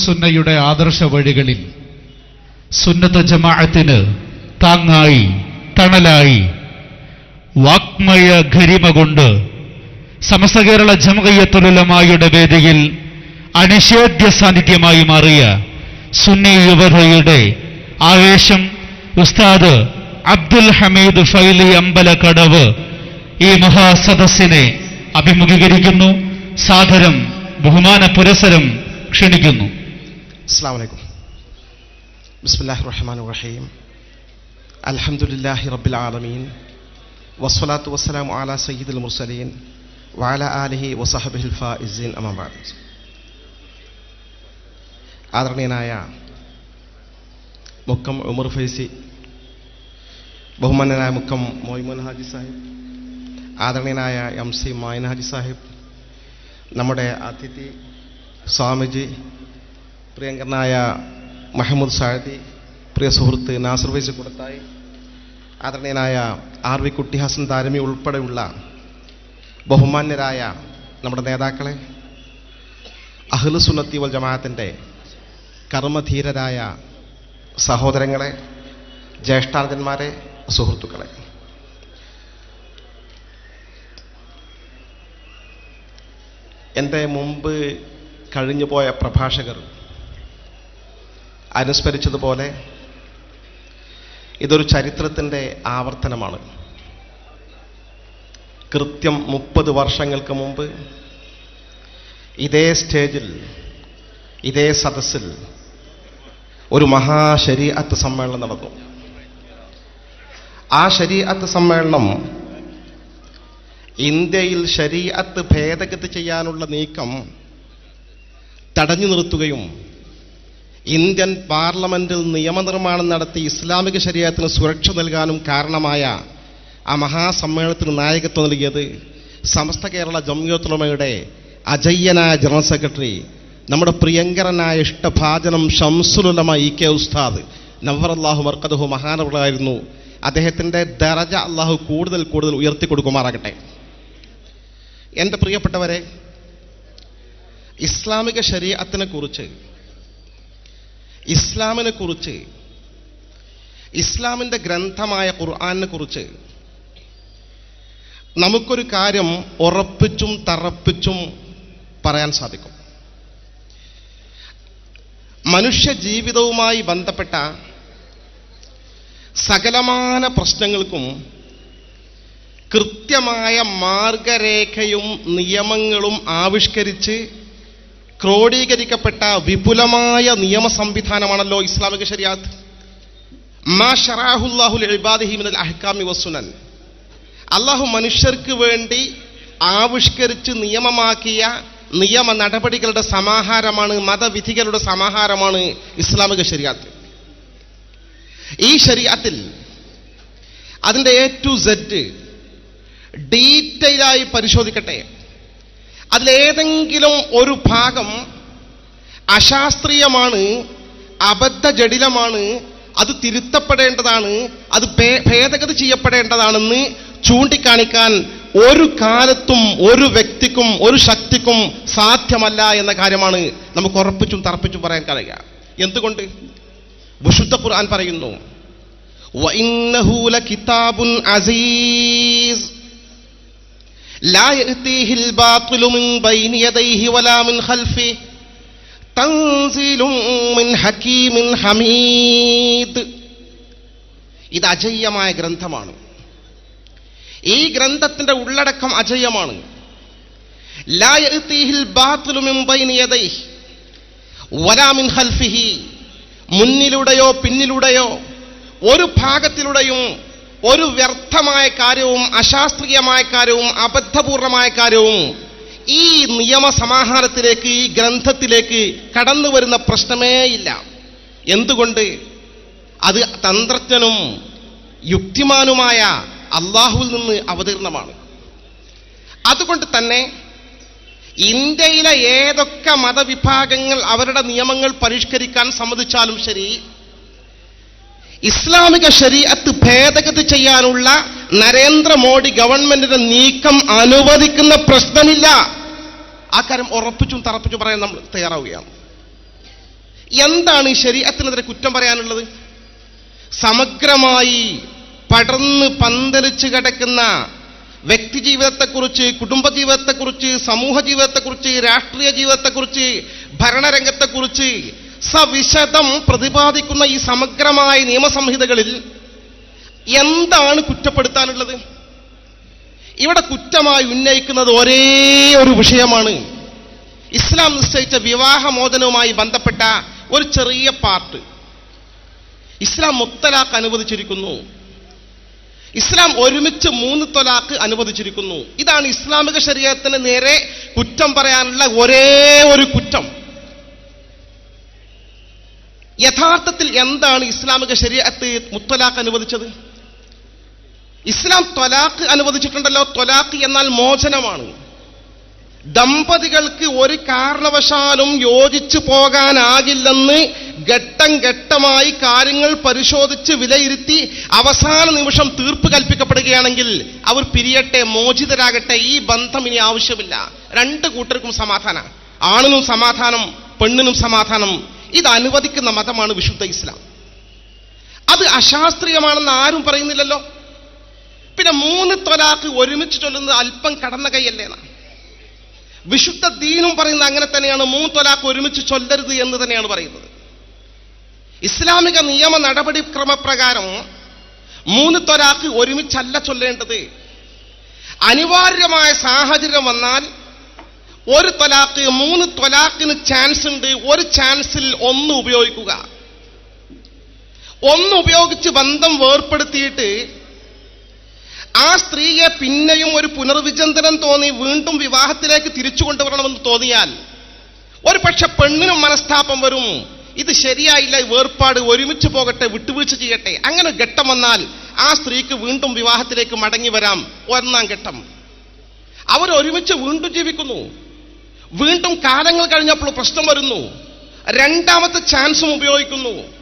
സുന്നയുടെ ആദർശ വഴികളിൽ സുന്നത്ത് ജമാഅത്തിന് താങ്ങായി തണലായി വാക്മയ ഖരിമ കൊണ്ട് സമസ്ത കേരള ജമകയ്യത്തുലമായുടെ വേദിയിൽ അനിഷേധ്യ സാന്നിധ്യമായി മാറിയ സുന്നി യുവതയുടെ ആവേശം ഉസ്താദ് അബ്ദുൽ ഹമീദ് ഫൈലി അമ്പലക്കടവ് ഈ മഹാസദസ്സിനെ അഭിമുഖീകരിക്കുന്നു. സാദരം ബഹുമാന പുരസരം ക്ഷണിക്കുന്നു. അസ്സാം വലൈക്കും ബിസ്മില്ലാഹി റഹ്മാൻ റഹീം. അലഹമുല്ലാഹി റബ്ബിൽ ആലമീൻ. വസ്വലാത്തു വസ്സലാം ആല സയ്യിദുൽ മുർസലീൻ വാല ആലിഹി വസഹബിൽ ഫാഇസീൻ. അമാബാദ് ആദരണീയനായ മുക്കം ഉമർ ഫൈസി ബഹുമാനനായ മുക്കം മൊയ്മുൻ ഹാജി സാഹിബ് ആദരണീയനായ എം സി മായൻ ഹാജി സാഹിബ് നമ്മുടെ അതിഥി സ്വാമിജി പ്രിയങ്കരനായ മഹമ്മദ് സാഹിദി പ്രിയ സുഹൃത്ത് നാസർ വൈസ് കൊടുത്തായി ആദരണീയനായ ആർ വി കുട്ടി ഹസൻ താരമി ഉൾപ്പെടെയുള്ള ബഹുമാന്യരായ നമ്മുടെ നേതാക്കളെ അഹ്ലു സുന്നത്തി വൽ ജമാഅത്തിന്റെ കർമ്മധീരരായ സഹോദരങ്ങളെ ജ്യേഷ്ഠാർജന്മാരെ സുഹൃത്തുക്കളെ. എന്റെ മുമ്പ് കഴിഞ്ഞുപോയ പ്രഭാഷകർ അനുസ്മരിച്ചതുപോലെ ഇതൊരു ചരിത്രത്തിന്റെ ആവർത്തനമാണ്. കൃത്യം മുപ്പത് വർഷങ്ങൾക്ക് മുമ്പ് ഇതേ സ്റ്റേജിൽ ഇതേ സദസ്സിൽ ഒരു മഹാശരീഅത്ത് സമ്മേളനം നടന്നു. ആ ശരീഅത്ത് സമ്മേളനം ഇന്ത്യയിൽ ശരീഅത്ത് ഭേദഗതി ചെയ്യാനുള്ള നീക്കം തടഞ്ഞു നിർത്തുകയും ഇന്ത്യൻ പാർലമെന്റിൽ നിയമനിർമ്മാണം നടത്തി ഇസ്ലാമിക ശരീരത്തിന് സുരക്ഷ നൽകാനും കാരണമായ ആ മഹാസമ്മേളനത്തിന് നായകത്വം നൽകിയത് സമസ്ത കേരള ജമ്മിയത്തുലമയുടെ അജയ്യനായ ജനറൽ സെക്രട്ടറി നമ്മുടെ പ്രിയങ്കരനായ ഇഷ്ടഭാചനം ഷംസുലുലമ ഇ കെ ഉസ്താദ് നവർ അള്ളാഹു മർക്കദഹു മഹാനവളായിരുന്നു അദ്ദേഹത്തിന്റെ ദറജ അള്ളാഹു കൂടുതൽ കൂടുതൽ ഉയർത്തി കൊടുക്കുമാറാകട്ടെ എന്റെ പ്രിയപ്പെട്ടവരെ ഇസ്ലാമിക ശരീരത്തിനെ കുറിച്ച് ഇസ്ലാമിനെ കുറിച്ച് ഇസ്ലാമിന്റെ ഗ്രന്ഥമായ ഖുർആാനിനെ കുറിച്ച് നമുക്കൊരു കാര്യം ഉറപ്പിച്ചും തറപ്പിച്ചും പറയാൻ സാധിക്കും. മനുഷ്യ ജീവിതവുമായി ബന്ധപ്പെട്ട സകലമാന പ്രശ്നങ്ങൾക്കും കൃത്യമായ മാർഗരേഖയും നിയമങ്ങളും ആവിഷ്കരിച്ച് ക്രോഡീകരിക്കപ്പെട്ട വിപുലമായ നിയമ സംവിധാനമാണല്ലോ ഇസ്ലാമിക ശരിയാത്ത്. മാ ഷറാഹുല്ലാഹുൽ ഇബാദിഹി മിനൽ അഹ്കാമി വസുനൻ അള്ളാഹു മനുഷ്യർക്ക് വേണ്ടി ആവിഷ്കരിച്ച് നിയമമാക്കിയ നിയമ നടപടികളുടെ സമാഹാരമാണ് മതവിധികളുടെ സമാഹാരമാണ് ഇസ്ലാമിക ശരിയാത്ത്. ഈ ശരിയാത്തിൽ അതിന്റെ എ ടു സെഡ് ഡീറ്റെയിലായി പരിശോധിക്കട്ടെ. അതിലേതെങ്കിലും ഒരു ഭാഗം അശാസ്ത്രീയമാണ് അബദ്ധ ജടിലമാണ് അത് തിരുത്തപ്പെടേണ്ടതാണ് അത് ഭേദഗതി ചെയ്യപ്പെടേണ്ടതാണെന്ന് ചൂണ്ടിക്കാണിക്കാൻ ഒരു കാലത്തും ഒരു വ്യക്തിക്കും ഒരു ശക്തിക്കും സാധ്യമല്ല എന്ന കാര്യമാണ് നമുക്ക് ഉറപ്പിച്ചും തറപ്പിച്ചും പറയാൻ കഴിയുക. എന്തുകൊണ്ട്? വിശുദ്ധ ഖുർആൻ പറയുന്നു ലകിതാബുൻ അസീസ്. لا يأتيه الباطل من بين يديه ولا من خلفه تنزيل من حكيم حميد ഇത് അജയ്യമായ ഗ്രന്ഥമാണ് ഈ ഗ്രന്ഥത്തിന്റെ ഉള്ളടക്കം അജയ്യമാണ് ലാ യഅ്തീഹിൽ ബാത്തിലു മിൻ ബൈനി യദൈഹി വലാ മിൻ ഖൽഫിഹി മുന്നിലൂടെയോ പിന്നിലൂടെയോ ഒരു ഭാഗത്തിലൂടെയും ഒരു വ്യർത്ഥമായ കാര്യവും അശാസ്ത്രീയമായ കാര്യവും അബദ്ധപൂർണമായ കാര്യവും ഈ നിയമസമാഹാരത്തിലേക്ക് ഈ ഗ്രന്ഥത്തിലേക്ക് കടന്നു വരുന്ന പ്രശ്നമേ ഇല്ല. എന്തുകൊണ്ട്? അത് തന്ത്രജ്ഞനും യുക്തിമാനുമായ അള്ളാഹുവിൽ നിന്ന് അവതീർണമാണ്. അതുകൊണ്ട് തന്നെ ഇന്ത്യയിലെ ഏതൊക്കെ മതവിഭാഗങ്ങൾ അവരുടെ നിയമങ്ങൾ പരിഷ്കരിക്കാൻ സമ്മതിച്ചാലും ശരി ഇസ്ലാമിക ശരീഅത്ത് ഭേദഗതി ചെയ്യാനുള്ള നരേന്ദ്രമോദി ഗവൺമെന്റിന്റെ നീക്കം അനുവദിക്കുന്ന പ്രശ്നമില്ല. ആ കാര്യം ഉറപ്പിച്ചും തറപ്പിച്ചും പറയാൻ നമ്മൾ തയ്യാറാവുകയാണ്. എന്താണ് ഈ ശരീരത്തിനെതിരെ കുറ്റം പറയാനുള്ളത്? സമഗ്രമായി പടർന്ന് പന്തലിച്ച് കിടക്കുന്ന വ്യക്തി വ്യക്തിജീവിതത്തെക്കുറിച്ച് കുടുംബജീവിതത്തെക്കുറിച്ച് സമൂഹ ജീവിതത്തെക്കുറിച്ച് രാഷ്ട്രീയ ജീവിതത്തെക്കുറിച്ച് ഭരണരംഗത്തെക്കുറിച്ച് സവിശദം പ്രതിപാദിക്കുന്ന ഈ സമഗ്രമായ നിയമസംഹിതകളിൽ എന്താണ് കുറ്റപ്പെടുത്താനുള്ളത്? ഇവിടെ കുറ്റമായി ഉന്നയിക്കുന്നത് ഒരേ ഒരു വിഷയമാണ്. ഇസ്ലാം നിശ്ചയിച്ച വിവാഹമോചനവുമായി ബന്ധപ്പെട്ട ഒരു ചെറിയ പാർട്ട്. ഇസ്ലാം മുത്തലാഖ് അനുവദിച്ചിരിക്കുന്നു. ഇസ്ലാം ഒരുമിച്ച് മൂന്ന് തൊലാക്ക് അനുവദിച്ചിരിക്കുന്നു. ഇതാണ് ഇസ്ലാമിക ശരീരത്തിന് നേരെ കുറ്റം പറയാനുള്ള ഒരേ ഒരു കുറ്റം. യഥാർത്ഥത്തിൽ എന്താണ് ഇസ്ലാമിക ശരീരത്ത് മുത്തലാഖ് അനുവദിച്ചത്? ഇസ്ലാം ത്വലാഖ് അനുവദിച്ചിട്ടുണ്ടല്ലോ. ത്വലാഖ് എന്നാൽ മോചനമാണ്. ദമ്പതികൾക്ക് ഒരു കാരണവശാലും യോജിച്ചു പോകാനാകില്ലെന്ന് ഘട്ടം ഘട്ടമായി കാര്യങ്ങൾ പരിശോധിച്ച് വിലയിരുത്തി അവസാന നിമിഷം തീർപ്പ് കൽപ്പിക്കപ്പെടുകയാണെങ്കിൽ അവർ പിരിയട്ടെ മോചിതരാകട്ടെ ഈ ബന്ധം ഇനി ആവശ്യമില്ല. രണ്ട് കൂട്ടർക്കും സമാധാനം. ആണിനും സമാധാനം പെണ്ണിനും സമാധാനം. ഇത് അനുവദിക്കുന്ന മതമാണ് വിശുദ്ധ ഇസ്ലാം. അത് അശാസ്ത്രീയമാണെന്ന് ആരും പറയുന്നില്ലല്ലോ. പിന്നെ മൂന്ന് തൊലാക്ക് ഒരുമിച്ച് ചൊല്ലുന്നത് അല്പം കടന്ന കൈയല്ലേ വിശുദ്ധ ദീനും പറയുന്നത് അങ്ങനെ തന്നെയാണ്. മൂന്ന് തൊലാക്ക് ഒരുമിച്ച് ചൊല്ലരുത് എന്ന് തന്നെയാണ് പറയുന്നത്. ഇസ്ലാമിക നിയമ നടപടിക്രമപ്രകാരം മൂന്ന് തൊലാക്ക് ഒരുമിച്ചല്ല ചൊല്ലേണ്ടത്. അനിവാര്യമായ സാഹചര്യം വന്നാൽ ഒരു തൊലാക്ക് മൂന്ന് തൊലാക്കിന് ചാൻസ് ഉണ്ട്. ഒരു ചാൻസിൽ ഒന്ന് ഉപയോഗിക്കുക. ഒന്ന് ഉപയോഗിച്ച് ബന്ധം വേർപ്പെടുത്തിയിട്ട് ആ സ്ത്രീയെ പിന്നെയും ഒരു പുനർവിചിന്തനം തോന്നി വീണ്ടും വിവാഹത്തിലേക്ക് തിരിച്ചു കൊണ്ടുവരണമെന്ന് തോന്നിയാൽ ഒരു പക്ഷെ പെണ്ണിനും മനസ്താപം വരും. ഇത് ശരിയായില്ല വേർപാട് ഒരുമിച്ച് പോകട്ടെ വിട്ടുവീഴ്ച ചെയ്യട്ടെ. അങ്ങനെ ഘട്ടം വന്നാൽ ആ സ്ത്രീക്ക് വീണ്ടും വിവാഹത്തിലേക്ക് മടങ്ങി വരാം. ഒന്നാം ഘട്ടം. അവർ ഒരുമിച്ച് വീണ്ടും ജീവിക്കുന്നു. വീണ്ടും കാലങ്ങൾ കഴിഞ്ഞപ്പോൾ പ്രശ്നം വരുന്നു. രണ്ടാമത്തെ ചാൻസും ഉപയോഗിക്കുന്നു.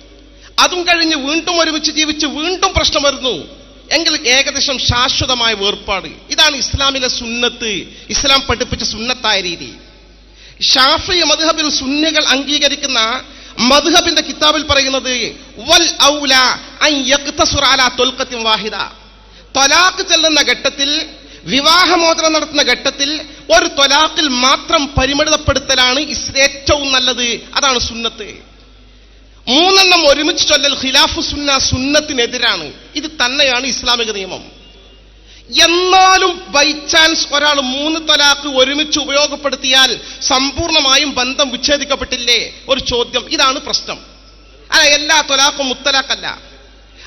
അതും കഴിഞ്ഞ് വീണ്ടും ഒരുമിച്ച് ജീവിച്ച് വീണ്ടും പ്രശ്നം വരുന്നു. എങ്കിൽ ഏകദേശം ശാശ്വതമായ വേർപാട്. ഇതാണ് ഇസ്ലാമിലെ സുന്നത്ത്. ഇസ്ലാം പഠിപ്പിച്ച സുന്നത്തായ രീതി. ഷാഫി മധുഹബിൽ സുന്നികൾ അംഗീകരിക്കുന്ന മധുഹബിന്റെ കിതാബിൽ പറയുന്നത് വൽ ഔല വാഹിദ. ചെല്ലുന്ന ഘട്ടത്തിൽ വിവാഹമോചനം നടത്തുന്ന ഘട്ടത്തിൽ ഒരു തൊലാഖിൽ മാത്രം പരിമിതപ്പെടുത്തലാണ് ഏറ്റവും നല്ലത്. അതാണ് സുന്നത്ത്. മൂന്നെണ്ണം ഒരുമിച്ച് ചൊല്ലൽ ഖിലാഫു സുന്ന സുന്നത്തിനെതിരാണ്. ഇത് തന്നെയാണ് ഇസ്ലാമിക നിയമം. എന്നാലും ബൈ ചാൻസ് ഒരാൾ മൂന്ന് തലാക്ക് ഒരുമിച്ച് ഉപയോഗപ്പെടുത്തിയാൽ സമ്പൂർണമായും ബന്ധം വിച്ഛേദിക്കപ്പെട്ടില്ലേ? ഒരു ചോദ്യം. ഇതാണ് പ്രശ്നം. അല്ല എല്ലാ തൊലാക്കും മുത്തലാക്കല്ല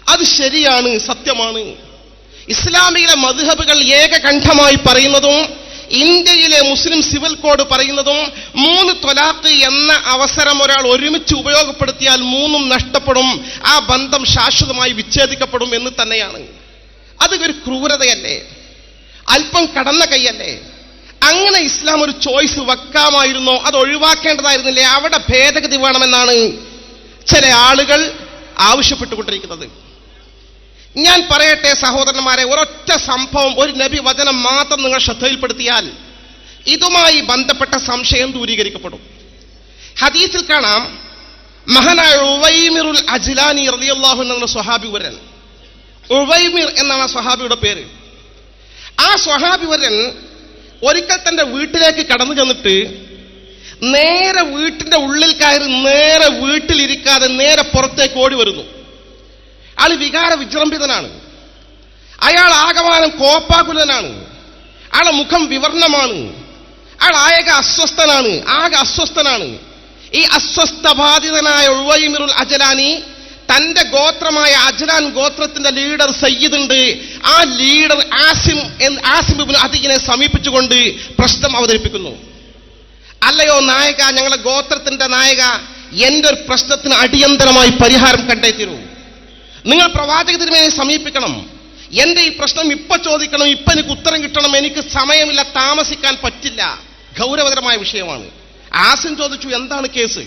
അത് ശരിയാണ് സത്യമാണ്. ഇസ്ലാമിക മധുഹബുകൾ ഏകകണ്ഠമായി പറയുന്നതും ഇന്ത്യയിലെ മുസ്ലിം സിവിൽ കോഡ് പറയുന്നതും മൂന്ന് തൊലാക്ക് എന്ന അവസരം ഒരാൾ ഒരുമിച്ച് ഉപയോഗപ്പെടുത്തിയാൽ മൂന്നും നഷ്ടപ്പെടും. ആ ബന്ധം ശാശ്വതമായി വിച്ഛേദിക്കപ്പെടും എന്ന് തന്നെയാണ്. അത് ഒരു ക്രൂരതയല്ലേ? അല്പം കടന്ന കൈയല്ലേ? അങ്ങനെ ഇസ്ലാം ഒരു ചോയ്സ് വെക്കാമായിരുന്നോ? അത് ഒഴിവാക്കേണ്ടതായിരുന്നില്ലേ? അവിടെ ഭേദഗതി വേണമെന്നാണ് ചില ആളുകൾ ആവശ്യപ്പെട്ടുകൊണ്ടിരിക്കുന്നത്. ഞാൻ പറയട്ടെ സഹോദരന്മാരെ ഒരൊറ്റ സംഭവം ഒരു നബി വചനം മാത്രം നിങ്ങൾ ശ്രദ്ധയിൽപ്പെടുത്തിയാൽ ഇതുമായി ബന്ധപ്പെട്ട സംശയം ദൂരീകരിക്കപ്പെടും. ഹദീസിൽ കാണാം മഹാനായ ഉവൈമിറുൽ അജിലാനി റളിയല്ലാഹു എന്ന സ്വഹാബി വരൻ. ഉവൈമിർ എന്നാണ് സ്വഹാബിയുടെ പേര്. ആ സ്വഹാബി വരൻ ഒരിക്കൽ തന്റെ വീട്ടിലേക്ക് കടന്നു ചെന്നിട്ട് നേരെ വീട്ടിന്റെ ഉള്ളിൽ കയറി നേരെ വീട്ടിലിരിക്കാതെ നേരെ പുറത്തേക്ക് ഓടി വരുന്നു. ആൾ വികാര വിജൃംഭിതനാണ്. അയാൾ ആകമാനം കോപ്പാകുലനാണ് ആളെ മുഖം വിവർണമാണ്. അയാൾ ആയക അസ്വസ്ഥനാണ് ആകെ അസ്വസ്ഥനാണ്. ഈ അസ്വസ്ഥബാധിതനായ ഉവൈമിറുൽ അജലാനി തന്റെ ഗോത്രമായ അജ്ലാൻ ഗോത്രത്തിന്റെ ലീഡർ സയ്യിദ് ഉണ്ട്. ആ ലീഡർ ആസിം ആസിം അതിനെ സമീപിച്ചുകൊണ്ട് പ്രശ്നം അവതരിപ്പിക്കുന്നു. അല്ലയോ നായക ഞങ്ങളുടെ ഗോത്രത്തിന്റെ നായക എന്റെ ഒരു പ്രശ്നത്തിന് അടിയന്തരമായി പരിഹാരം കണ്ടേ തീരൂ നിങ്ങൾ പ്രവാചക തിരുമേനെ സമീപിക്കണം. എന്റെ ഈ പ്രശ്നം ഇപ്പൊ ചോദിക്കണം ഇപ്പൊ എനിക്ക് ഉത്തരം കിട്ടണം എനിക്ക് സമയമില്ല താമസിക്കാൻ പറ്റില്ല. ഗൗരവതരമായ വിഷയമാണ്. ആസിൻ ചോദിച്ചു എന്താണ് കേസ്?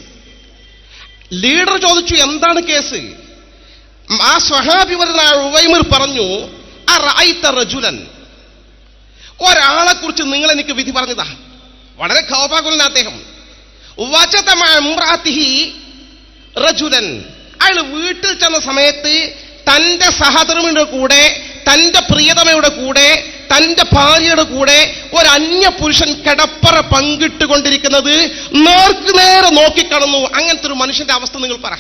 ലീഡർ ചോദിച്ചു എന്താണ് കേസ്? ആ സ്വഹാഭിവരനായ ഉവൈമിർ പറഞ്ഞു ആ റായിത്ത റജുലൻ. ഒരാളെ കുറിച്ച് നിങ്ങൾ എനിക്ക് വിധി പറഞ്ഞതാ. വളരെ ഖൗപാകുലന അദ്ദേഹം. വചതമായ റജുലൻ. അയാൾ വീട്ടിൽ ചെന്ന സമയത്ത് തന്റെ സഹധർമ്മിയുടെ കൂടെ തന്റെ പ്രിയതമയുടെ കൂടെ തന്റെ ഭാര്യയുടെ കൂടെ ഒരു അന്യ പുരുഷൻ കിടപ്പറ പങ്കിട്ടുകൊണ്ടിരിക്കുന്നത് നേർക്കുനേരെ നോക്കിക്കടന്നു അങ്ങനത്തെ ഒരു മനുഷ്യന്റെ അവസ്ഥ നിങ്ങൾ പറ.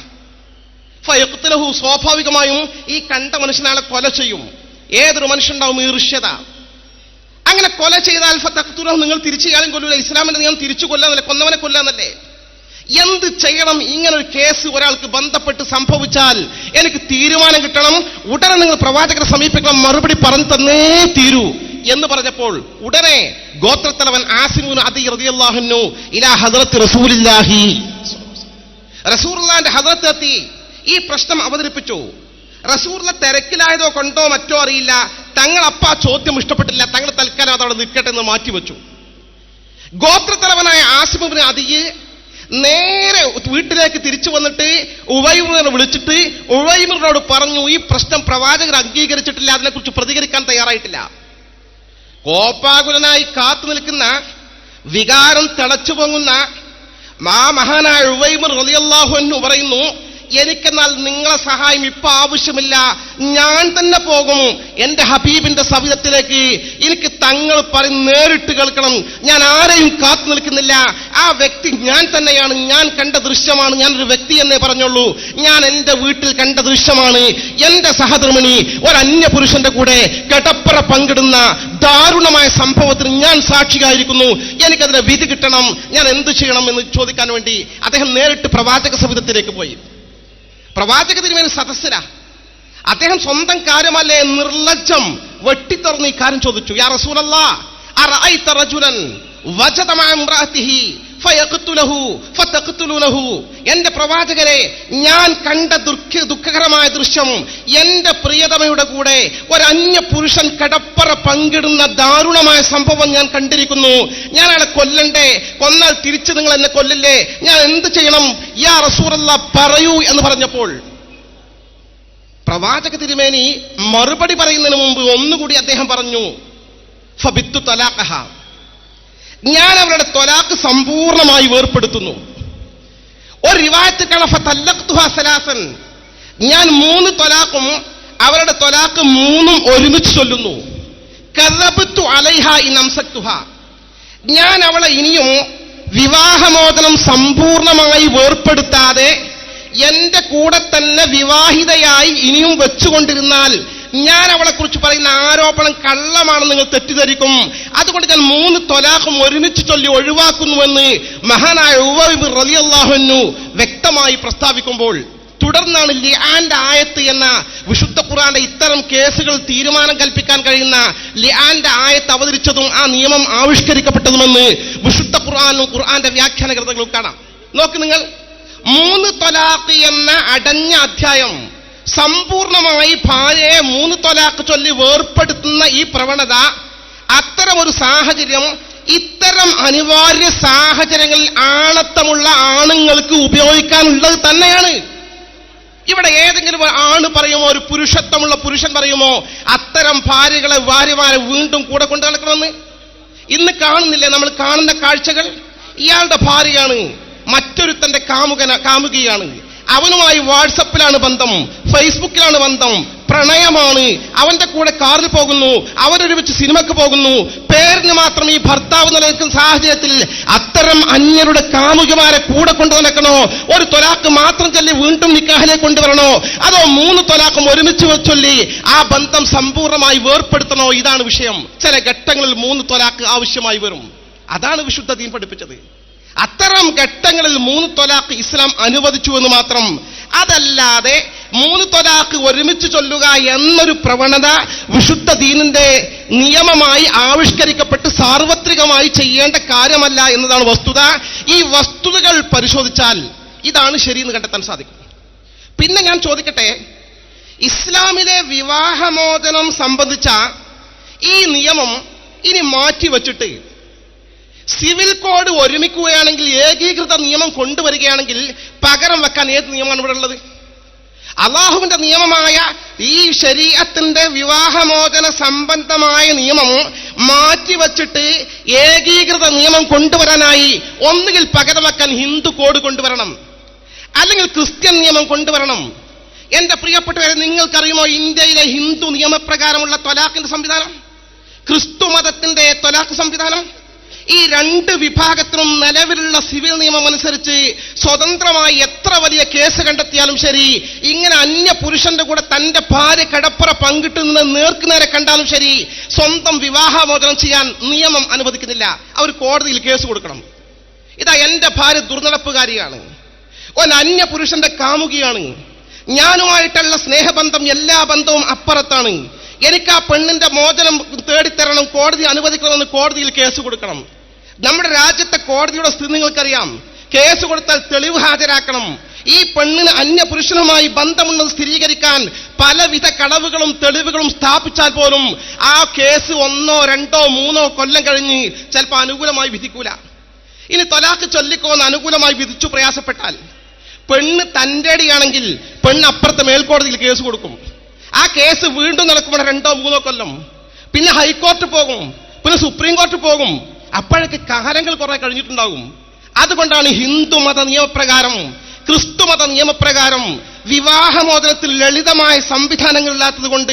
ഫയക്കുത്തലഹു സ്വാഭാവികമായും ഈ കണ്ട മനുഷ്യനാളെ കൊല ചെയ്യും. ഏതൊരു മനുഷ്യണ്ടാവും ഈർഷ്യത. അങ്ങനെ കൊല ചെയ്താൽ ഫത്തഖ്തുലഹു നിങ്ങൾ തിരിച്ചു ചെയ്യാനും കൊല്ലൂല. ഇസ്ലാമിനെ നിങ്ങൾ തിരിച്ചു കൊല്ലാന്നല്ലേ? കൊന്നവനെ കൊല്ലാന്നല്ലേ? എന്ത് ചെയ്യണം ഇങ്ങനെ ഒരു കേസ് ഒരാൾക്ക് ബന്ധപ്പെട്ട് സംഭവിച്ചാൽ എനിക്ക് തീരുമാനം കിട്ടണം. ഉടനെ നിങ്ങൾ പ്രവാചകരെ സമീപിക്കണം. മറുപടി പറഞ്ഞു തന്നേ തീരൂ എന്ന് പറഞ്ഞപ്പോൾ ഉടനെ ഗോത്രത്തലവൻ ആസിമുൻ അതി റളിയല്ലാഹു ഇലാ ഹദറത്ത് റസൂലില്ലാഹി. റസൂർലാന്റെ ഹദറത്ത് എത്തി ഈ പ്രശ്നം അവതരിപ്പിച്ചു. റസൂർല തിരക്കിലായതോ കൊണ്ടോ മറ്റോ അറിയില്ല. തങ്ങൾ അപ്പ ചോദ്യം ഇഷ്ടപ്പെട്ടില്ല. തങ്ങൾ തൽക്കാലം അതവിടെ നിൽക്കട്ടെ എന്ന് മാറ്റിവെച്ചു. ഗോത്രത്തലവനായ ആസിമുബിന് അതിയെ നേരെ വീട്ടിലേക്ക് തിരിച്ചു വന്നിട്ട് ഉവൈമിനെ വിളിച്ചിട്ട് ഉവൈമറിനോട് പറഞ്ഞു ഈ പ്രശ്നം പ്രവാചകർ അംഗീകരിച്ചിട്ടില്ല അതിനെക്കുറിച്ച് പ്രതികരിക്കാൻ തയ്യാറായിട്ടില്ല. കോപ്പാകുലനായി കാത്തു നിൽക്കുന്ന വികാരം തിളച്ചു പൊങ്ങുന്ന മാ മഹാനായ ഉവൈമർ റലിയല്ലാഹു അൻഹു പറയുന്നു എനിക്കെന്നാൽ നിങ്ങളെ സഹായം ഇപ്പൊ ആവശ്യമില്ല. ഞാൻ തന്നെ പോകും. എന്റെ ഹബീബിന്റെ സവിധത്തിലേക്ക് എനിക്ക് തങ്ങൾ പറയും നേരിട്ട് കേൾക്കണം. ഞാൻ ആരെയും കാത്തു നിൽക്കുന്നില്ല. ആ വ്യക്തി ഞാൻ തന്നെയാണ്. ഞാൻ കണ്ട ദൃശ്യമാണ് ഞാനൊരു വ്യക്തി എന്നേ പറഞ്ഞുള്ളൂ. ഞാൻ എന്റെ വീട്ടിൽ കണ്ട ദൃശ്യമാണ്. എന്റെ സഹധർമ്മിണി ഒരു അന്യ പുരുഷന്റെ കൂടെ കടപ്പറ പങ്കിടുന്ന ദാരുണമായ സംഭവത്തിന് ഞാൻ സാക്ഷിയായിരിക്കുന്നു. എനിക്കതിന് വിധി കിട്ടണം. ഞാൻ എന്ത് ചെയ്യണം എന്ന് ചോദിക്കാൻ വേണ്ടി അദ്ദേഹം നേരിട്ട് പ്രവാചക സവിധത്തിലേക്ക് പോയി. പ്രവാചക തിരുമേനി സദസ്സര. അദ്ദേഹം സ്വന്തം കാര്യമല്ലേ നിർലജ്ജം വെട്ടിത്തുറന്ന് ഈ കാര്യം ചോദിച്ചു. യാ റസൂലല്ല എന്റെ പ്രവാചകരെ ഞാൻ കണ്ട ദുഃഖ ദുഃഖകരമായ ദൃശ്യം എന്റെ പ്രിയതമയുടെ കൂടെ ഒരു അന്യ പുരുഷൻ കടപ്പറ പങ്കിടുന്ന ദാരുണമായ സംഭവം ഞാൻ കണ്ടിരിക്കുന്നു. ഞാൻ അയാളെ കൊല്ലണ്ടേ? കൊന്നാൽ തിരിച്ച് നിങ്ങൾ എന്നെ കൊല്ലില്ലേ? ഞാൻ എന്ത് ചെയ്യണം? യാ റസൂറല്ല പറയൂ എന്ന് പറഞ്ഞപ്പോൾ പ്രവാചക തിരുമേനി മറുപടി പറയുന്നതിന് മുമ്പ് ഒന്നുകൂടി അദ്ദേഹം പറഞ്ഞു ഫബിത്തു തലാഖഹ. ഞാൻ അവരുടെ തൊലാക്ക് സമ്പൂർണമായി വേർപ്പെടുത്തുന്നു. ഒരു റിവായത്ത് ഞാൻ മൂന്ന് തൊലാക്കും അവരുടെ തൊലാക്ക് മൂന്നും ഒരുമിച്ച് ചൊല്ലുന്നു. ഞാൻ അവളെ ഇനിയും വിവാഹമോചനം സമ്പൂർണമായി വേർപ്പെടുത്താതെ എന്റെ കൂടെ തന്നെ വിവാഹിതയായി ഇനിയും വെച്ചുകൊണ്ടിരുന്നാൽ ഞാൻ അവളെ കുറിച്ച് പറയുന്ന ആരോപണം കള്ളമാണെന്ന് നിങ്ങൾ തെറ്റിദ്ധരിക്കും. അതുകൊണ്ട് ഞാൻ മൂന്ന് തൊലാഖും ഒരുമിച്ച് ചൊല്ലി ഒഴിവാക്കുന്നുവെന്ന് മഹാനായ ഉവ്വ് റലിയല്ലാഹുന്നു വ്യക്തമായി പ്രസ്താവിക്കുമ്പോൾ തുടർന്നാണ് ലിയാന്റെ ആയത്ത് എന്ന വിശുദ്ധ ഖുറാന്റെ ഇത്തരം കേസുകൾ തീരുമാനം കൽപ്പിക്കാൻ കഴിയുന്ന ലിയാന്റെ ആയത്ത് അവതരിച്ചതും ആ നിയമം ആവിഷ്കരിക്കപ്പെട്ടതുമെന്ന് വിശുദ്ധ ഖുർആാനും ഖുർആാന്റെ വ്യാഖ്യാന ഗ്രന്ഥങ്ങളും കാണാം. നോക്ക് നിങ്ങൾ. മൂന്ന് തൊലാഖ് എന്ന അടഞ്ഞ അധ്യായം സമ്പൂർണമായി ഭാര്യയെ മൂന്ന് തൊലാഖ് ചൊല്ലി വേർപ്പെടുത്തുന്ന ഈ പ്രവണത അത്തരം ഒരു സാഹചര്യം ഇത്തരം അനിവാര്യ സാഹചര്യങ്ങളിൽ ആണത്തമുള്ള ആണുങ്ങൾക്ക് ഉപയോഗിക്കാനുള്ളത് തന്നെയാണ്. ഇവിടെ ഏതെങ്കിലും ആണ് പറയുമോ ഒരു പുരുഷത്വമുള്ള പുരുഷൻ പറയുമോ അത്തരം ഭാര്യകളെ ഭാര്യമാരെ വീണ്ടും കൂടെ കൊണ്ടു നടക്കണമെന്ന്? ഇന്ന് കാണുന്നില്ലേ നമ്മൾ കാണുന്ന കാഴ്ചകൾ? ഇയാളുടെ ഭാര്യയാണ് മറ്റൊരുത്തന്റെ കാമുകന കാമുകിയാണ്. അവനുമായി വാട്സപ്പിലാണ് ബന്ധം ഫേസ്ബുക്കിലാണ് ബന്ധം പ്രണയമാണ്. അവന്റെ കൂടെ കാറിൽ പോകുന്നു അവരൊരുമിച്ച് സിനിമയ്ക്ക് പോകുന്നു. പേരിന് മാത്രം ഈ ഭർത്താവ് നിലനിൽക്കുന്ന സാഹചര്യത്തിൽ അത്തരം അന്യരുടെ കാമുകിമാരെ കൂടെ കൊണ്ടു നടക്കണോ? ഒരു തൊലാക്ക് മാത്രം ചൊല്ലി വീണ്ടും നിക്കാഹിലേക്ക് കൊണ്ടുവരണോ? അതോ മൂന്ന് തൊലാക്കും ഒരുമിച്ച് ചൊല്ലി ആ ബന്ധം സമ്പൂർണമായി വേർപ്പെടുത്തണോ? ഇതാണ് വിഷയം. ചില ഘട്ടങ്ങളിൽ മൂന്ന് തൊലാക്ക് ആവശ്യമായി വരും. അതാണ് വിശുദ്ധ ദീൻ പഠിപ്പിച്ചത്. അത്തരം ഘട്ടങ്ങളിൽ മൂന്ന് തൊലാക്ക് ഇസ്ലാം അനുവദിച്ചു എന്ന് മാത്രം. അതല്ലാതെ മൂന്ന് തൊലാക്ക് ഒരുമിച്ച് ചൊല്ലുക എന്നൊരു പ്രവണത വിശുദ്ധ ദീനിന്റെ നിയമമായി ആവിഷ്കരിക്കപ്പെട്ട് സാർവത്രികമായി ചെയ്യേണ്ട കാര്യമല്ല എന്നതാണ് വസ്തുത. ഈ വസ്തുതകൾ പരിശോധിച്ചാൽ ഇതാണ് ശരിയെന്ന് കണ്ടെത്താൻ സാധിക്കും. പിന്നെ ഞാൻ ചോദിക്കട്ടെ ഇസ്ലാമിലെ വിവാഹമോചനം സംബന്ധിച്ച ഈ നിയമം ഇനി മാറ്റിവെച്ചിട്ട് സിവിൽ കോഡ് ഒരുമിക്കുകയാണെങ്കിൽ ഏകീകൃത നിയമം കൊണ്ടുവരികയാണെങ്കിൽ പകരം വെക്കാൻ ഏത് നിയമമാണ് ഇവിടെ ഉള്ളത്? അള്ളാഹുവിന്റെ നിയമമായ ഈ ശരീരത്തിന്റെ വിവാഹമോചന സംബന്ധമായ നിയമം മാറ്റിവച്ചിട്ട് ഏകീകൃത നിയമം കൊണ്ടുവരാനായി ഒന്നുകിൽ പകരം വെക്കാൻ ഹിന്ദു കോഡ് കൊണ്ടുവരണം അല്ലെങ്കിൽ ക്രിസ്ത്യൻ നിയമം കൊണ്ടുവരണം. എന്റെ പ്രിയപ്പെട്ടവരെ നിങ്ങൾക്കറിയുമോ ഇന്ത്യയിലെ ഹിന്ദു നിയമപ്രകാരമുള്ള തൊലാഖിന്റെ സംവിധാനം? ക്രിസ്തു മതത്തിന്റെ തൊലാഖ് സംവിധാനം? ഈ രണ്ട് വിഭാഗത്തിനും നിലവിലുള്ള സിവിൽ നിയമം അനുസരിച്ച് സ്വതന്ത്രമായി എത്ര വലിയ കേസ് കണ്ടെത്തിയാലും ശരി ഇങ്ങനെ അന്യ പുരുഷന്റെ കൂടെ തന്റെ ഭാര്യ കടപ്പുറ പങ്കിട്ടു നിന്ന് നേർക്കുനേരെ കണ്ടാലും ശരി സ്വന്തം വിവാഹമോചനം ചെയ്യാൻ നിയമം അനുവദിക്കുന്നില്ല. അവർ കോടതിയിൽ കേസ് കൊടുക്കണം. ഇതാ എന്റെ ഭാര്യ ദുർനടപ്പുകാരിയാണ്. ഒരു അന്യ പുരുഷന്റെ കാമുകിയാണ്. ഞാനുമായിട്ടുള്ള സ്നേഹബന്ധം എല്ലാ ബന്ധവും അപ്പുറത്താണ്. എനിക്ക് ആ പെണ്ണിന്റെ മോചനം തേടിത്തരണം കോടതി അനുവദിക്കണമെന്ന് കോടതിയിൽ കേസ് കൊടുക്കണം. നമ്മുടെ രാജ്യത്തെ കോടതിയുടെ സ്ഥിതി നിങ്ങൾക്കറിയാം. കേസ് കൊടുത്താൽ തെളിവ് ഹാജരാക്കണം. ഈ പെണ്ണിന് അന്യ പുരുഷനുമായി ബന്ധമുണ്ടെന്ന് സ്ഥിരീകരിക്കാൻ പലവിധ കളവുകളും തെളിവുകളും സ്ഥാപിച്ചാൽ പോലും ആ കേസ് ഒന്നോ രണ്ടോ മൂന്നോ കൊല്ലം കഴിഞ്ഞ് ചിലപ്പോൾ അനുകൂലമായി വിധിക്കൂല. ഇനി തൊലാക്ക് ചൊല്ലിക്കോന്ന് അനുകൂലമായി വിധിച്ചു പ്രയാസപ്പെട്ടാൽ പെണ്ണ് തന്റെ അടിയാണെങ്കിൽ പെണ്ണ് അപ്പുറത്തെ മേൽക്കോടതിയിൽ കേസ് കൊടുക്കും. ആ കേസ് വീണ്ടും നടക്കുമ്പോൾ രണ്ടോ മൂന്നോ കൊല്ലം. പിന്നെ ഹൈക്കോർട്ട് പോകും. പിന്നെ സുപ്രീം കോർട്ട് പോകും. അപ്പോഴേക്ക് കാലങ്ങൾ കുറെ കഴിഞ്ഞിട്ടുണ്ടാകും. അതുകൊണ്ടാണ് ഹിന്ദു മത നിയമപ്രകാരം ക്രിസ്തു മത നിയമപ്രകാരം വിവാഹമോചനത്തിൽ ലളിതമായ സംവിധാനങ്ങളില്ലാത്തത് കൊണ്ട്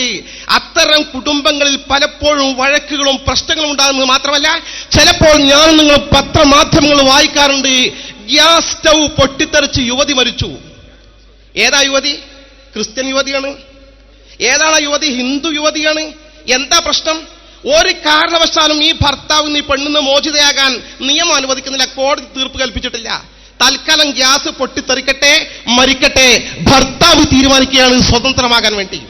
അത്തരം കുടുംബങ്ങളിൽ പലപ്പോഴും വഴക്കുകളും പ്രശ്നങ്ങളും ഉണ്ടാകുന്നത് മാത്രമല്ല ചിലപ്പോൾ ഞാൻ നിങ്ങൾ പത്രമാധ്യമങ്ങൾ വായിക്കാറുണ്ട് ഗ്യാസ് സ്റ്റൗ പൊട്ടിത്തെറിച്ച് യുവതി മരിച്ചു. ഏതാ യുവതി? ക്രിസ്ത്യൻ യുവതിയാണ്. ഏതാണ് യുവതി? ഹിന്ദു യുവതിയാണ്. എന്താ പ്രശ്നം? ഒരു കാരണവശാലും ഈ ഭർത്താവ് ഈ പെണ്ണിന്ന് മോചിതയാകാൻ നിയമം അനുവദിക്കുന്നില്ല. കോടതി തീർപ്പ് കൽപ്പിച്ചിട്ടില്ല. തൽക്കാലം ഗ്യാസ് പൊട്ടിത്തെറിക്കട്ടെ മരിക്കട്ടെ. ഭർത്താവ് തീരുമാനിക്കുകയാണ് സ്വതന്ത്രമാകാൻ വേണ്ടി.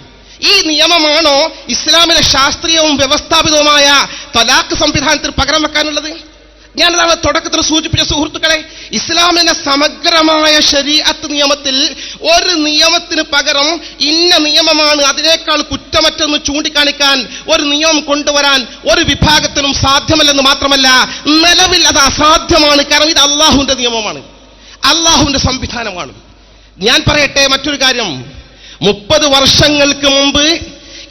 ഈ നിയമമാണോ ഇസ്ലാമിലെ ശാസ്ത്രീയവും വ്യവസ്ഥാപിതവുമായ തലാഖ് സംവിധാനത്തിൽ പകരം വെക്കാനുള്ളത്? ഞാനതാണ് തുടക്കത്തിൽ സൂചിപ്പിച്ച സുഹൃത്തുക്കളെ ഇസ്ലാമിന്റെ സമഗ്രമായ ശരീഅത്ത് നിയമത്തിൽ ഒരു നിയമത്തിന് പകരം ഇന്ന നിയമമാണ് അതിനേക്കാൾ കുറ്റമറ്റെന്ന് ചൂണ്ടിക്കാണിക്കാൻ ഒരു നിയമം കൊണ്ടുവരാൻ ഒരു വിഭാഗത്തിനും സാധ്യമല്ലെന്ന് മാത്രമല്ല നിലവിൽ അത് അസാധ്യമാണ്. കാരണം ഇത് അള്ളാഹുവിന്റെ നിയമമാണ്. അള്ളാഹുവിന്റെ സംവിധാനമാണ്. ഞാൻ പറയട്ടെ മറ്റൊരു കാര്യം. മുപ്പത് വർഷങ്ങൾക്ക് മുമ്പ്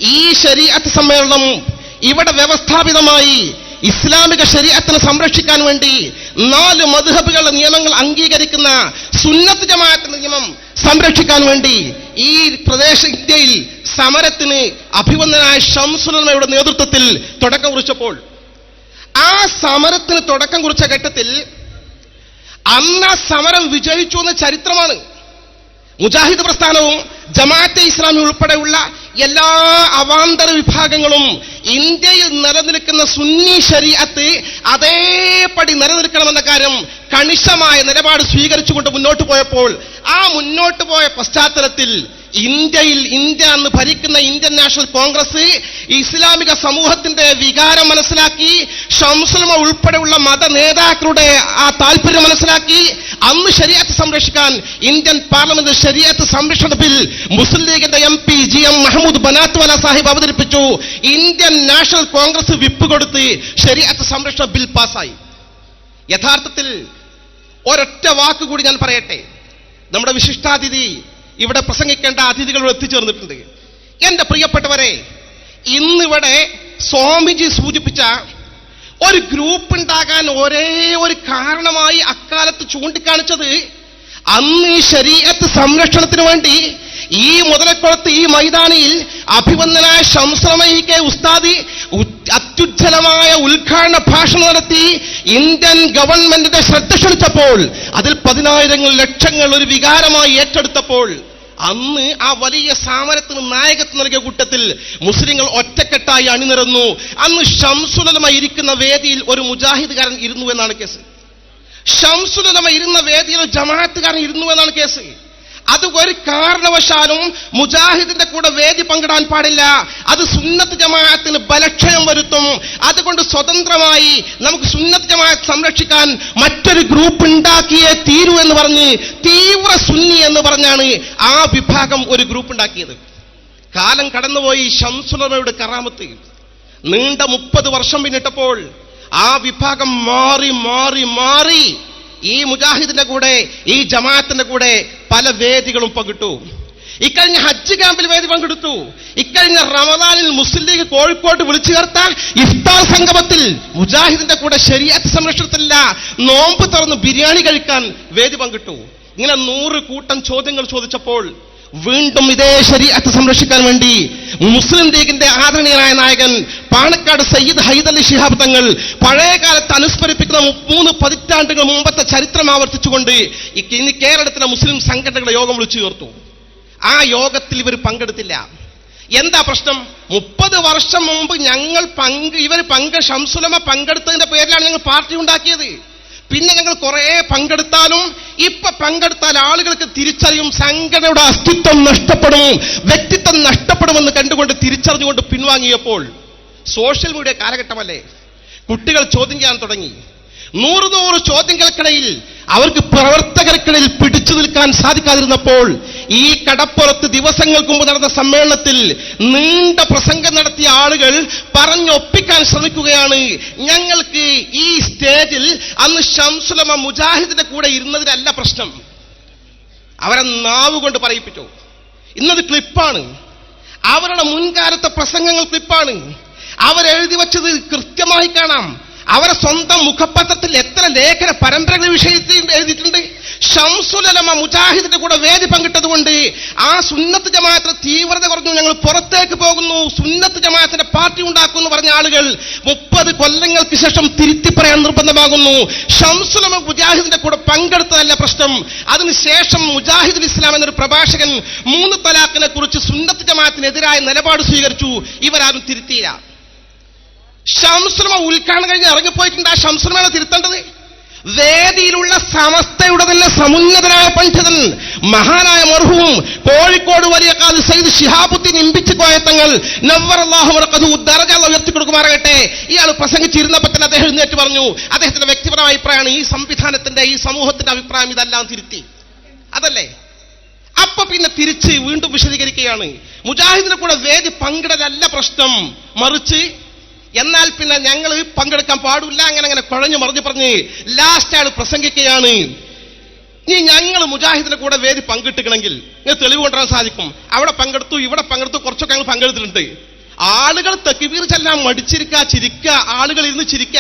ഈ ശരീഅത്ത് സമ്മേളനം ഇവിടെ വ്യവസ്ഥാപിതമായി ഇസ്ലാമിക ശരീരത്തിനെ സംരക്ഷിക്കാൻ വേണ്ടി നാല് മധുഹബുകളുടെ നിയമങ്ങൾ അംഗീകരിക്കുന്ന സുന്നത്ത് ജമാഅത്തിന്റെ നിയമം സംരക്ഷിക്കാൻ വേണ്ടി ഈ പ്രദേശ ഇന്ത്യയിൽ സമരത്തിന് അഭിവന്ദനായ ഷംസുലമയുടെ നേതൃത്വത്തിൽ തുടക്കം കുറിച്ചപ്പോൾ ആ സമരത്തിന് തുടക്കം കുറിച്ച ഘട്ടത്തിൽ അന്ന് സമരം വിജയിച്ചു എന്ന ചരിത്രമാണ്. മുജാഹിദ് പ്രസ്ഥാനവും ജമാഅത്തെ ഇസ്ലാമി ഉൾപ്പെടെയുള്ള എല്ലാ അവാന്തര വിഭാഗങ്ങളും ഇന്ത്യയിൽ നിലനിൽക്കുന്ന സുന്നി ശരീഅത്ത് അതേപടി നിലനിൽക്കണമെന്ന കാര്യം കണിശമായ നിലപാട് സ്വീകരിച്ചുകൊണ്ട് മുന്നോട്ട് പോയപ്പോൾ ആ മുന്നോട്ട് പോയ പശ്ചാത്തലത്തിൽ ഇന്ത്യയിൽ ഇന്ത്യ എന്ന് ഭരിക്കുന്ന ഇന്ത്യൻ നാഷണൽ കോൺഗ്രസ് ഇസ്ലാമിക സമൂഹത്തിന്റെ വികാരം മനസ്സിലാക്കി ഷംസുലമ ഉൾപ്പെടെയുള്ള മത നേതാക്കളുടെ ആ താല്പര്യം മനസ്സിലാക്കി അന്ന് ശരിയത്ത് സംരക്ഷിക്കാൻ ഇന്ത്യൻ പാർലമെന്റ് ശരിയത്ത് സംരക്ഷണ ബിൽ മുസ്ലിം ലീഗിന്റെ M P G M Mahmood Banatwala Sahib അവതരിപ്പിച്ചു. ഇന്ത്യൻ നാഷണൽ കോൺഗ്രസ് വിപ്പ് കൊടുത്ത് ശരിയത്ത് സംരക്ഷണ ബിൽ പാസ്സായി. യഥാർത്ഥത്തിൽ ഒരൊറ്റ വാക്കുകൂടി ഞാൻ പറയട്ടെ. നമ്മുടെ വിശിഷ്ടാതിഥി ഇവിടെ പ്രസംഗിക്കേണ്ട അതിഥികൾ എത്തിച്ചേർന്നിട്ടുണ്ട്. എന്റെ പ്രിയപ്പെട്ടവരെ ഇന്നിവിടെ സ്വാമിജി സൂചിപ്പിച്ച ഒരു ഗ്രൂപ്പ് ഉണ്ടാകാൻ ഒരേ ഒരു കാരണമായി അക്കാലത്ത് ചൂണ്ടിക്കാണിച്ചത് അന്ന് ഈ ശരീരത്ത് സംരക്ഷണത്തിന് വേണ്ടി ഈ മുതലക്കുളത്ത് ഈ മൈതാനിയിൽ അഭിവന്ദനായ ശംസമയിക്കെ ഉസ്താദി അത്യുജ്ജലമായ ഉദ്ഘാടന ഭാഷണം നടത്തി ഇന്ത്യൻ ഗവൺമെന്റിന്റെ ശ്രദ്ധ ക്ഷണിച്ചപ്പോൾ അതിൽ പതിനായിരങ്ങൾ ലക്ഷങ്ങൾ ഒരു വികാരമായി ഏറ്റെടുത്തപ്പോൾ അന്ന് ആ വലിയ സമരത്തിന് നായകത്വം നൽകിയ കൂട്ടത്തിൽ മുസ്ലിങ്ങൾ ഒറ്റക്കെട്ടായി അണിനിരന്നു. അന്ന് ഷംസുലമ ഇരിക്കുന്ന വേദിയിൽ ഒരു മുജാഹിദുകാരൻ ഇരുന്നു എന്നാണ് കേസ്. ഷംസുലമ ഇരുന്ന വേദിയിൽ ജമാഅത്തുകാരൻ ഇരുന്നു എന്നാണ് കേസ്. അത് ഒരു കാരണവശാലും മുജാഹിദിന്റെ കൂടെ വേദി പങ്കിടാൻ പാടില്ല. അത് സുന്നത്ത് ജമാഅത്തിന് ബലക്ഷയം വരുത്തും. അതുകൊണ്ട് സ്വതന്ത്രമായി നമുക്ക് സുന്നത്ത് ജമാഅത്ത് സംരക്ഷിക്കാൻ മറ്റൊരു ഗ്രൂപ്പ് ഉണ്ടാക്കിയേ തീരൂ എന്ന് പറഞ്ഞ് തീവ്ര സുന്നി എന്ന് പറഞ്ഞാണ് ആ വിഭാഗം ഒരു ഗ്രൂപ്പ് ഉണ്ടാക്കിയത്. കാലം കടന്നുപോയി ഷംസുലമയുടെ കറാമത്ത്. നീണ്ട മുപ്പത് വർഷം പിന്നിട്ടപ്പോൾ ആ വിഭാഗം മാറി മാറി മാറി ഈ മുജാഹിദിന്റെ കൂടെ ഈ ജമാഅത്തിന്റെ കൂടെ പല വേദികളും പങ്കിട്ടു. ഇക്കഴിഞ്ഞ ഹജ്ജ് ക്യാമ്പിൽ വേദി പങ്കെടുത്തു. ഇക്കഴിഞ്ഞ റമദാനിൽ മുസ്ലിം ലീഗ് കോഴിക്കോട്ട് വിളിച്ചു ചേർത്ത ഇഫ്താർ സംഗമത്തിൽ മുജാഹിദിന്റെ കൂടെ ശരിയാത്ത് സംരക്ഷണത്തിലില്ല നോമ്പ് തുറന്ന് ബിരിയാണി കഴിക്കാൻ വേദി പങ്കിട്ടു. ഇങ്ങനെ നൂറ് കൂട്ടം ചോദ്യങ്ങൾ ചോദിച്ചപ്പോൾ വീണ്ടും ഇതേ ശരീരത്തെ സംരക്ഷിക്കാൻ വേണ്ടി മുസ്ലിം ലീഗിന്റെ ആദരണീയനായ നായകൻ പാണക്കാട് സയ്യിദ് ഹൈദലി ശിഹാബ് തങ്ങൾ പഴയ കാലത്ത് അനുസ്മരിപ്പിക്കുന്ന മൂന്ന് പതിറ്റാണ്ടുകൾ മുമ്പത്തെ ചരിത്രം ആവർത്തിച്ചുകൊണ്ട് ഇനി കേരളത്തിലെ മുസ്ലിം സംഘടനകളുടെ യോഗം വിളിച്ചു ചേർത്തു. ആ യോഗത്തിൽ ഇവർ പങ്കെടുത്തില്ല. എന്താ പ്രശ്നം? മുപ്പത് വർഷം മുമ്പ് ഞങ്ങൾ പങ്ക് ഇവർ പങ്ക് ഷംസുലമ പങ്കെടുത്തതിന്റെ പേരിലാണ് ഞങ്ങൾ പാർട്ടി ഉണ്ടാക്കിയത്. പിന്നെ ഞങ്ങൾ കുറെ പങ്കെടുത്താലും ഇപ്പൊ പങ്കെടുത്താൽ ആളുകൾക്ക് തിരിച്ചറിയും സംഘടനയുടെ അസ്തിത്വം നഷ്ടപ്പെടും വ്യക്തിത്വം നഷ്ടപ്പെടുമെന്ന് കണ്ടുകൊണ്ട് തിരിച്ചറിഞ്ഞുകൊണ്ട് പിൻവാങ്ങിയപ്പോൾ സോഷ്യൽ മീഡിയ കാലഘട്ടമല്ലേ? കുട്ടികൾ ചോദ്യം ചെയ്യാൻ തുടങ്ങി. നൂറ് നൂറ് ചോദ്യങ്ങൾക്കിടയിൽ അവർക്ക് പ്രവർത്തകർക്കിടയിൽ പിടിച്ചു നിൽക്കാൻ സാധിക്കാതിരുന്നപ്പോൾ ഈ കടപ്പുറത്ത് ദിവസങ്ങൾക്ക് മുമ്പ് നടന്ന സമ്മേളനത്തിൽ നീണ്ട പ്രസംഗം നടത്തിയ ആളുകൾ പറഞ്ഞൊപ്പിക്കാൻ ശ്രമിക്കുകയാണ്. ഞങ്ങൾക്ക് ഈ സ്റ്റേജിൽ അന്ന് ഷംസുലമ മുജാഹിദിന്റെ കൂടെ ഇരുന്നതിനല്ല പ്രശ്നം. അവരെ നാവ് കൊണ്ട് പറയിപ്പിച്ചു. ഇന്നത് ക്ലിപ്പാണ്. അവരുടെ മുൻകാലത്തെ പ്രസംഗങ്ങൾ ക്ലിപ്പാണ്. അവരെഴുതി വച്ചത് കൃത്യമായി കാണാം. അവരെ സ്വന്തം മുഖപത്രത്തിൽ എത്ര ലേഖന പരമ്പരകൾ വിഷയത്തിൽ എഴുതിയിട്ടുണ്ട്? ഷംസുലമ മുജാഹിദിന്റെ കൂടെ വേദി പങ്കിട്ടതുകൊണ്ട് ആ സുന്നത്ത് ജമാഅത്തിന് തീവ്രത കുറഞ്ഞു. ഞങ്ങൾ പുറത്തേക്ക് പോകുന്നു. സുന്നത്ത് ജമാഅത്തിന്റെ പാർട്ടി ഉണ്ടാക്കുന്നു പറഞ്ഞ ആളുകൾ മുപ്പത് കൊല്ലങ്ങൾക്ക് ശേഷം തിരുത്തി പറയാൻ നിർബന്ധമാകുന്നു. ഷംസുലമ മുജാഹിദിന്റെ കൂടെ പങ്കെടുത്തതല്ല പ്രശ്നം. അതിനുശേഷം മുജാഹിദ് ഇസ്ലാം എന്നൊരു പ്രഭാഷകൻ മൂന്ന് തലാഖിനെ കുറിച്ച് സുന്നത്ത് ജമാഅത്തിനെതിരായ നിലപാട് സ്വീകരിച്ചു. ഇവരാരും തിരുത്തിയില്ല. ഷംസുലമ ഉൽക്കാണ് കഴിഞ്ഞ് ഇറങ്ങിപ്പോയിട്ടുണ്ട് ആ ശംശ്രമാണ് തിരുത്തേണ്ടത്. വേദിയിലുള്ള സമസ്തയുടെ തന്നെ സമുന്നതനായ പണ്ഡിതൻ മഹാനായ മർഹുവും കോഴിക്കോട് വലിയ കാത് സൈദ് ഷിഹാബുദ്ദീൻ ഇമ്പിച്ച് കോയത്തങ്ങൾ നവ്വറല്ലാഹുമറക്കത് ദറജ ഉയർത്തി കൊടുക്കുമാറാകട്ടെ ഇയാൾ പ്രസംഗിച്ചിരുന്നപ്പോൾ തന്നെ അദ്ദേഹം എഴുന്നേറ്റ് പറഞ്ഞു അദ്ദേഹത്തിന്റെ വ്യക്തിപരമായ അഭിപ്രായമാണ് ഈ സംവിധാനത്തിന്റെ ഈ സമൂഹത്തിന്റെ അഭിപ്രായം ഇതെല്ലാം തിരുത്തി. അതല്ലേ? അപ്പൊ പിന്നെ തിരിച്ച് വീണ്ടും വിശദീകരിക്കുകയാണ്. മുജാഹിദിനെ കൂടെ വേദി പങ്കിടലല്ല പ്രശ്നം. മറിച്ച് എന്നാൽ പിന്നെ ഞങ്ങൾ പങ്കെടുക്കാൻ പാടില്ല അങ്ങനെ അങ്ങനെ കുഴഞ്ഞു മറിഞ്ഞു പറഞ്ഞ് ലാസ്റ്റ് ആൾ പ്രസംഗിക്കുകയാണ്. ഇനി ഞങ്ങൾ മുജാഹിദിന്റെ കൂടെ വേദി പങ്കിട്ടിക്കണമെങ്കിൽ ഇങ്ങനെ തെളിവ് കൊണ്ടുവരാൻ സാധിക്കും. അവിടെ പങ്കെടുത്തു ഇവിടെ പങ്കെടുത്തു കുറച്ചൊക്കെ ഞങ്ങൾ പങ്കെടുത്തിട്ടുണ്ട്. ആളുകൾ തെക്കുവീർ ചെല്ലാൻ മടിച്ചിരിക്ക ചിരിക്ക ആളുകൾ ഇരുന്ന് ചിരിക്ക.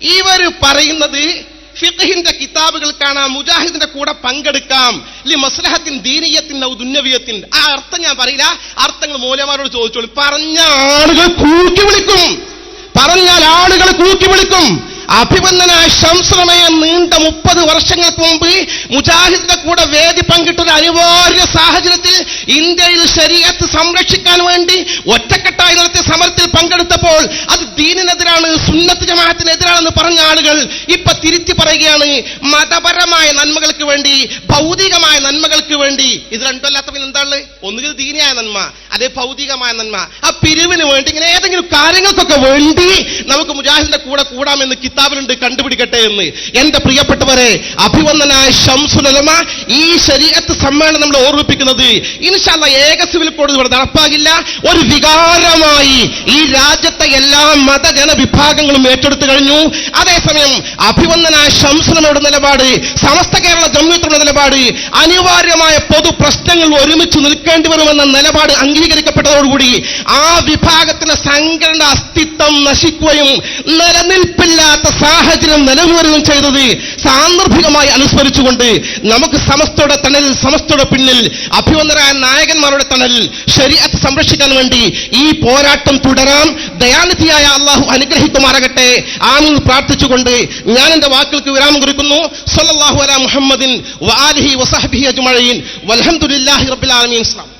ഇവർ പറയുന്നത് ഫിഖഹിന്റെ കിതാബുകൾ കാണാം മുജാഹിദിന്റെ കൂടെ പങ്കെടുക്കാം. ലി മസ്ലഹത്തിൻ ദീനീയത്തിൻ ദുന്യവിയത്തിൻ. ആ അർത്ഥം ഞാൻ പറയില്ല. അർത്ഥങ്ങൾ മൂലമാരോട് ചോദിച്ചോളൂ. പറഞ്ഞ ആളുകൾ കൂട്ടി വിളിക്കും. പറഞ്ഞാൽ ആളുകൾ കൂക്കി വിളിക്കും. അഭിമന്യനായ ശംസമയ നീണ്ട മുപ്പത് വർഷങ്ങൾക്ക് മുമ്പ് മുജാഹിദിന്റെ കൂടെ വേദി പങ്കിട്ടൊരു അനിവാര്യ സാഹചര്യത്തിൽ ഇന്ത്യയിൽ ശരീരത്ത് സംരക്ഷിക്കാൻ വേണ്ടി ഒറ്റക്കെട്ടായി നടത്തിയ സമരത്തിൽ പങ്കെടുത്തപ്പോൾ അത് ദീനിനെതിരാണ് സുന്നത്ത് ജമാഅത്തിനെതിരാണെന്ന് പറഞ്ഞ ആളുകൾ ഇപ്പൊ തിരിച്ചു പറയുകയാണ് മതപരമായ നന്മകൾക്ക് വേണ്ടി ഭൗതികമായ നന്മകൾക്ക് വേണ്ടി. ഇത് രണ്ടല്ലാത്ത പിന്നെ എന്താണ് ഒന്നുകിൽ ദീനിയായ നന്മ അതേ ഭൗതികമായ നന്മ. ആ പിരിവിന് വേണ്ടി ഇങ്ങനെ ഏതെങ്കിലും കാര്യങ്ങൾക്കൊക്കെ വേണ്ടി നമുക്ക് മുജാഹിദിന്റെ കൂടെ കൂടാമെന്ന് കിതാബിലുണ്ട് കണ്ടുപിടിക്കട്ടെ എന്ന്. എന്റെ പ്രിയപ്പെട്ടവരെ അഭിവന്ദനായ ഷംസുലമ ഈ ശരീരത്ത് സമ്മേളനം നമ്മൾ ഓർമ്മിപ്പിക്കുന്നത്. ഇൻഷാല്ല ഏക സിവിൽ കോഡ് ഇവിടെ നടപ്പാകില്ല. ഒരു വികാരമായി ഈ രാജ്യത്തെ എല്ലാ മതജന വിഭാഗങ്ങളും ഏറ്റെടുത്തു കഴിഞ്ഞു. അതേസമയം അഭിവന്ദനായ ഷംസുലമയുടെ നിലപാട് സമസ്ത കേരള ജമ്മിയത്തുള്ള നിലപാട് അനിവാര്യമായ പൊതു പ്രശ്നങ്ങൾ ഒരുമിച്ച് നിൽക്കേണ്ടി വരുമെന്ന നിലപാട് അംഗീകരിക്കപ്പെട്ടതോടുകൂടി ആ വിഭാഗത്തിന്റെ സംഘടന അസ്തിത്വം നശിക്കുകയും നിലനിൽപ്പില്ലാത്ത സാഹചര്യം നിലനിൽക്കുകയും ചെയ്തത് സാന്ദർഭികമായി അനുസ്മരിച്ചുകൊണ്ട് നമുക്ക് സമസ്തയുടെ തണൽ സമസ്തയുടെ പിന്നിൽ അഭിവന്ദനായ നായകന്മാരുടെ തണലിൽ ശരീരത്തെ സംരക്ഷിക്കാൻ വേണ്ടി ഈ പോരാട്ടം തുടരാം. ദയാനിധിയായ അള്ളാഹു അനുഗ്രഹിക്കുമാറാകട്ടെ. ആമീൻ. പ്രാർത്ഥിച്ചുകൊണ്ട് ഞാൻ എന്റെ വാക്കുകൾക്ക് വിരാമം കുറിക്കുന്നു. സല്ലാഹു അല മുഹമ്മദിൻ വാലിഹി വസഹബി അജ്മഈൻ. വലഹമുല്ലാഹി റബ്ബിൽ ഇസ്ലാം